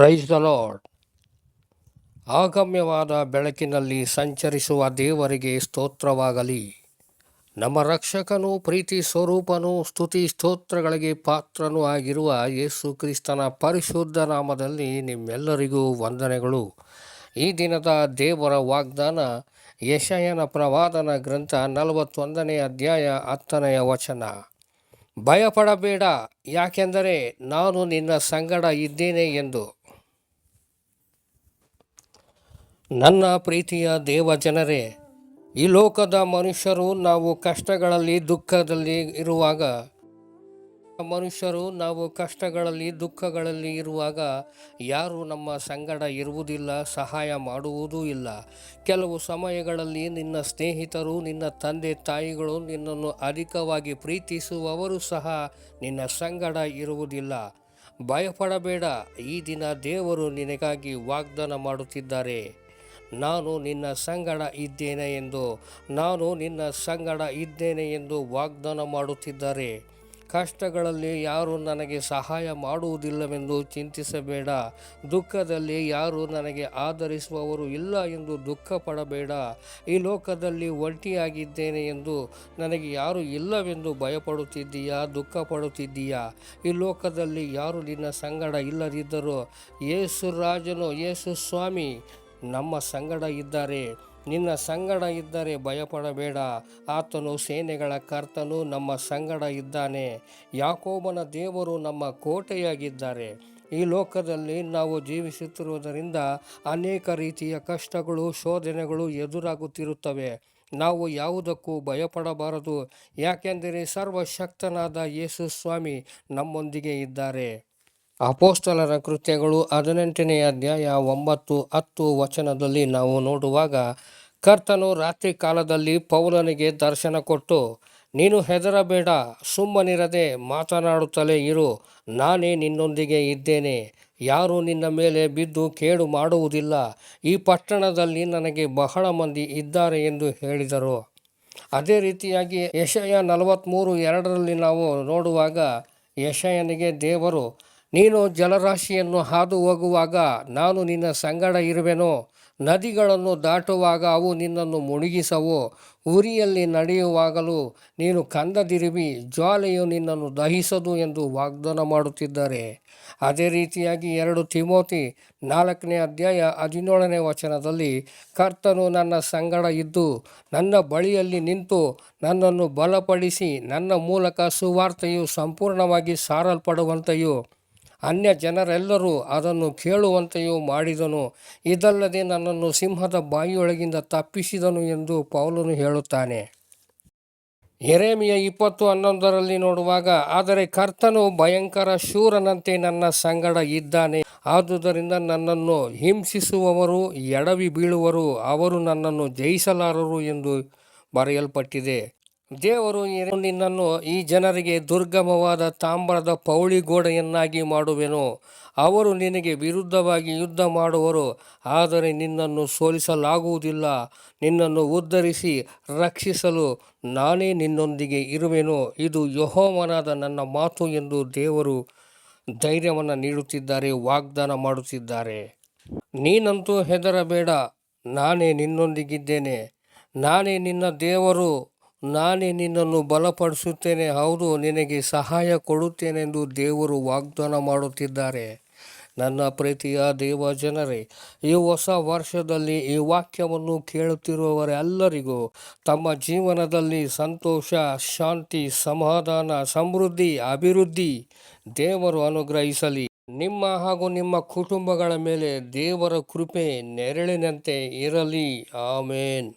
Praise the lord ಆಗಮ್ಯವಾದ ಬೆಳಕಿನಲ್ಲಿ ಸಂಚರಿಸುವ ದೇವರಿಗೆ ಸ್ತೋತ್ರವಾಗಲಿ. ನಮ್ಮ ರಕ್ಷಕನು ಪ್ರೀತಿ ಸ್ವರೂಪನು ಸ್ತುತಿ ಸ್ತೋತ್ರಗಳಿಗೆ ಪಾತ್ರನೂ ಆಗಿರುವ ಯೇಸು ಕ್ರಿಸ್ತನ ಪರಿಶುದ್ಧ ನಾಮದಲ್ಲಿ ನಿಮ್ಮೆಲ್ಲರಿಗೂ ವಂದನೆಗಳು. ಈ ದಿನದ ದೇವರ ವಾಗ್ದಾನ ಯಶಯನ ಪ್ರವಾದನ ಗ್ರಂಥ ನಲವತ್ತೊಂದನೇ ಅಧ್ಯಾಯ ಹತ್ತನೆಯ ವಚನ. ಭಯಪಡಬೇಡ, ಯಾಕೆಂದರೆ ನಾನು ನಿನ್ನ ಸಂಗಡ ಇದ್ದೇನೆ ಎಂದು. ನನ್ನ ಪ್ರೀತಿಯ ದೇವ ಜನರೇ, ಈ ಲೋಕದ ಮನುಷ್ಯರು ನಾವು ಕಷ್ಟಗಳಲ್ಲಿ, ದುಃಖದಲ್ಲಿ ಇರುವಾಗ, ಮನುಷ್ಯರು ನಾವು ಕಷ್ಟಗಳಲ್ಲಿ, ದುಃಖಗಳಲ್ಲಿ ಇರುವಾಗ ಯಾರು ನಮ್ಮ ಸಂಗಡ ಇರುವುದಿಲ್ಲ, ಸಹಾಯ ಮಾಡುವುದೂ ಇಲ್ಲ. ಕೆಲವು ಸಮಯಗಳಲ್ಲಿ ನಿನ್ನ ಸ್ನೇಹಿತರು, ನಿನ್ನ ತಂದೆ ತಾಯಿಗಳು ನಿನ್ನನ್ನು ಅಧಿಕವಾಗಿ ಪ್ರೀತಿಸುವವರು ಸಹ ನಿನ್ನ ಸಂಗಡ ಇರುವುದಿಲ್ಲ. ಭಯಪಡಬೇಡ, ಈ ದಿನ ದೇವರು ನಿನಗಾಗಿ ವಾಗ್ದಾನ ಮಾಡುತ್ತಿದ್ದಾರೆ. ನಾನು ನಿನ್ನ ಸಂಗಡ ಇದ್ದೇನೆ ಎಂದು, ನಾನು ನಿನ್ನ ಸಂಗಡ ಇದ್ದೇನೆ ಎಂದು ವಾಗ್ದಾನ ಮಾಡುತ್ತಿದ್ದಾರೆ. ಕಷ್ಟಗಳಲ್ಲಿ ಯಾರು ನನಗೆ ಸಹಾಯ ಮಾಡುವುದಿಲ್ಲವೆಂದು ಚಿಂತಿಸಬೇಡ. ದುಃಖದಲ್ಲಿ ಯಾರು ನನಗೆ ಆಧರಿಸುವವರು ಇಲ್ಲ ಎಂದು ದುಃಖ ಪಡಬೇಡ ಈ ಲೋಕದಲ್ಲಿ ಒಂಟಿಯಾಗಿದ್ದೇನೆ ಎಂದು ನನಗೆ ಯಾರು ಇಲ್ಲವೆಂದು ಭಯಪಡುತ್ತಿದ್ದೀಯಾ? ದುಃಖ ಪಡುತ್ತಿದ್ದೀಯಾ ಈ ಲೋಕದಲ್ಲಿ ಯಾರು ನಿನ್ನ ಸಂಗಡ ಇಲ್ಲದಿದ್ದರೂ, ಯೇಸು ರಾಜನು, ಯೇಸು ಸ್ವಾಮಿ ನಮ್ಮ ಸಂಗಡ ಇದ್ದಾರೆ. ನಿನ್ನ ಸಂಗಡ ಇದ್ದರೆ ಭಯಪಡಬೇಡ. ಆತನು ಸೇನೆಗಳ ಕರ್ತನು, ನಮ್ಮ ಸಂಗಡ ಇದ್ದಾನೆ. ಯಾಕೋಬನ ದೇವರು ನಮ್ಮ ಕೋಟೆಯಾಗಿದ್ದಾರೆ. ಈ ಲೋಕದಲ್ಲಿ ನಾವು ಜೀವಿಸುತ್ತಿರುವುದರಿಂದ ಅನೇಕ ರೀತಿಯ ಕಷ್ಟಗಳು, ಶೋಧನೆಗಳು ಎದುರಾಗುತ್ತಿರುತ್ತವೆ. ನಾವು ಯಾವುದಕ್ಕೂ ಭಯಪಡಬಾರದು. ಯಾಕೆಂದರೆ ಸರ್ವಶಕ್ತನಾದ ಯೇಸು ಸ್ವಾಮಿ ನಮ್ಮೊಂದಿಗೆ ಇದ್ದಾರೆ. ಅಪೋಸ್ತಲರ ಕೃತ್ಯಗಳು ಹದಿನೆಂಟನೇ ಅಧ್ಯಾಯ ಒಂಬತ್ತು ಹತ್ತು ವಚನದಲ್ಲಿ ನಾವು ನೋಡುವಾಗ, ಕರ್ತನು ರಾತ್ರಿ ಕಾಲದಲ್ಲಿ ಪೌಲನಿಗೆ ದರ್ಶನ ಕೊಟ್ಟು, ನೀನು ಹೆದರಬೇಡ, ಸುಮ್ಮನಿರದೆ ಮಾತನಾಡುತ್ತಲೇ ಇರು, ನಾನೇ ನಿನ್ನೊಂದಿಗೆ ಇದ್ದೇನೆ, ಯಾರು ನಿನ್ನ ಮೇಲೆ ಬಿದ್ದು ಕೇಡು ಮಾಡುವುದಿಲ್ಲ, ಈ ಪಟ್ಟಣದಲ್ಲಿ ನನಗೆ ಬಹಳ ಮಂದಿ ಇದ್ದಾರೆ ಎಂದು ಹೇಳಿದರು. ಅದೇ ರೀತಿಯಾಗಿ ಯಶಯ ನಲವತ್ತ್ಮೂರು ಎರಡರಲ್ಲಿ ನಾವು ನೋಡುವಾಗ ಯಶಯನಿಗೆ ದೇವರು ನೀನು ಜಲರಾಶಿಯನ್ನು ಹಾದು ಹೋಗುವಾಗ ನಾನು ನಿನ್ನ ಸಂಗಡ ಇರುವೆನೋ, ನದಿಗಳನ್ನು ದಾಟುವಾಗ ಅವು ನಿನ್ನನ್ನು ಮುಳುಗಿಸವು ಉರಿಯಲ್ಲಿ ನಡೆಯುವಾಗಲೂ ನೀನು ಕಂದದಿರುವಿ, ಜ್ವಾಲೆಯು ನಿನ್ನನ್ನು ದಹಿಸದು ಎಂದು ವಾಗ್ದಾನ ಮಾಡುತ್ತಿದ್ದಾರೆ. ಅದೇ ರೀತಿಯಾಗಿ ಎರಡು ತಿಮೋತಿ ನಾಲ್ಕನೇ ಅಧ್ಯಾಯ ಹದಿನೇಳನೇ ವಚನದಲ್ಲಿ, ಕರ್ತನು ನನ್ನ ಸಂಗಡ ಇದ್ದು ನನ್ನ ಬಳಿಯಲ್ಲಿ ನಿಂತು ನನ್ನನ್ನು ಬಲಪಡಿಸಿ ನನ್ನ ಮೂಲಕ ಸುವಾರ್ತೆಯು ಸಂಪೂರ್ಣವಾಗಿ ಸಾರಲ್ಪಡುವಂತೆಯೂ ಅನ್ಯ ಜನರೆಲ್ಲರೂ ಅದನ್ನು ಕೇಳುವಂತೆಯೂ ಮಾಡಿದನು. ಇದಲ್ಲದೆ ನನ್ನನ್ನು ಸಿಂಹದ ಬಾಯಿಯೊಳಗಿಂದ ತಪ್ಪಿಸಿದನು ಎಂದು ಪೌಲನು ಹೇಳುತ್ತಾನೆ. ಎರೇಮಿಯ ಇಪ್ಪತ್ತು ಹನ್ನೊಂದರಲ್ಲಿ ನೋಡುವಾಗ, ಆದರೆ ಕರ್ತನು ಭಯಂಕರ ಶೂರನಂತೆ ನನ್ನ ಸಂಗಡ ಇದ್ದಾನೆ. ಆದುದರಿಂದ ನನ್ನನ್ನು ಹಿಂಸಿಸುವವರು, ಎಡವಿ ಬೀಳುವರು, ಅವರು ನನ್ನನ್ನು ಜಯಿಸಲಾರರು ಎಂದು ಬರೆಯಲ್ಪಟ್ಟಿದೆ. ದೇವರು ನಿನ್ನನ್ನು ಈ ಜನರಿಗೆ ದುರ್ಗಮವಾದ ತಾಮ್ರದ ಪೌಳಿ ಗೋಡೆಯನ್ನಾಗಿ ಮಾಡುವೆನು. ಅವರು ನಿನಗೆ ವಿರುದ್ಧವಾಗಿ ಯುದ್ಧ ಮಾಡುವರು, ಆದರೆ ನಿನ್ನನ್ನು ಸೋಲಿಸಲಾಗುವುದಿಲ್ಲ. ನಿನ್ನನ್ನು ಉದ್ಧರಿಸಿ ರಕ್ಷಿಸಲು ನಾನೇ ನಿನ್ನೊಂದಿಗೆ ಇರುವೆನು. ಇದು ಯಹೋಮನಾದ ನನ್ನ ಮಾತು ಎಂದು ದೇವರು ಧೈರ್ಯವನ್ನು ನೀಡುತ್ತಿದ್ದಾರೆ, ವಾಗ್ದಾನ ಮಾಡುತ್ತಿದ್ದಾರೆ. ನೀನಂತೂ ಹೆದರಬೇಡ, ನಾನೇ ನಿನ್ನೊಂದಿಗಿದ್ದೇನೆ. ನಾನೇ ನಿನ್ನ ದೇವರು. ನಾನೇ ನಿನ್ನನ್ನು ಬಲಪಡಿಸುತ್ತೇನೆ. ಹೌದು, ನಿನಗೆ ಸಹಾಯ ಕೊಡುತ್ತೇನೆಂದು ದೇವರು ವಾಗ್ದಾನ ಮಾಡುತ್ತಿದ್ದಾರೆ. ನನ್ನ ಪ್ರೀತಿಯ ದೇವ ಜನರೇ, ಈ ಹೊಸ ವರ್ಷದಲ್ಲಿ ಈ ವಾಕ್ಯವನ್ನು ಕೇಳುತ್ತಿರುವವರೆಲ್ಲರಿಗೂ ತಮ್ಮ ಜೀವನದಲ್ಲಿ ಸಂತೋಷ, ಶಾಂತಿ, ಸಮಾಧಾನ, ಸಮೃದ್ಧಿ, ಅಭಿವೃದ್ಧಿ ದೇವರು ಅನುಗ್ರಹಿಸಲಿ. ನಿಮ್ಮ ಹಾಗೂ ನಿಮ್ಮ ಕುಟುಂಬಗಳ ಮೇಲೆ ದೇವರ ಕೃಪೆ ನೆರಳಿನಂತೆ ಇರಲಿ. ಆಮೇನ್.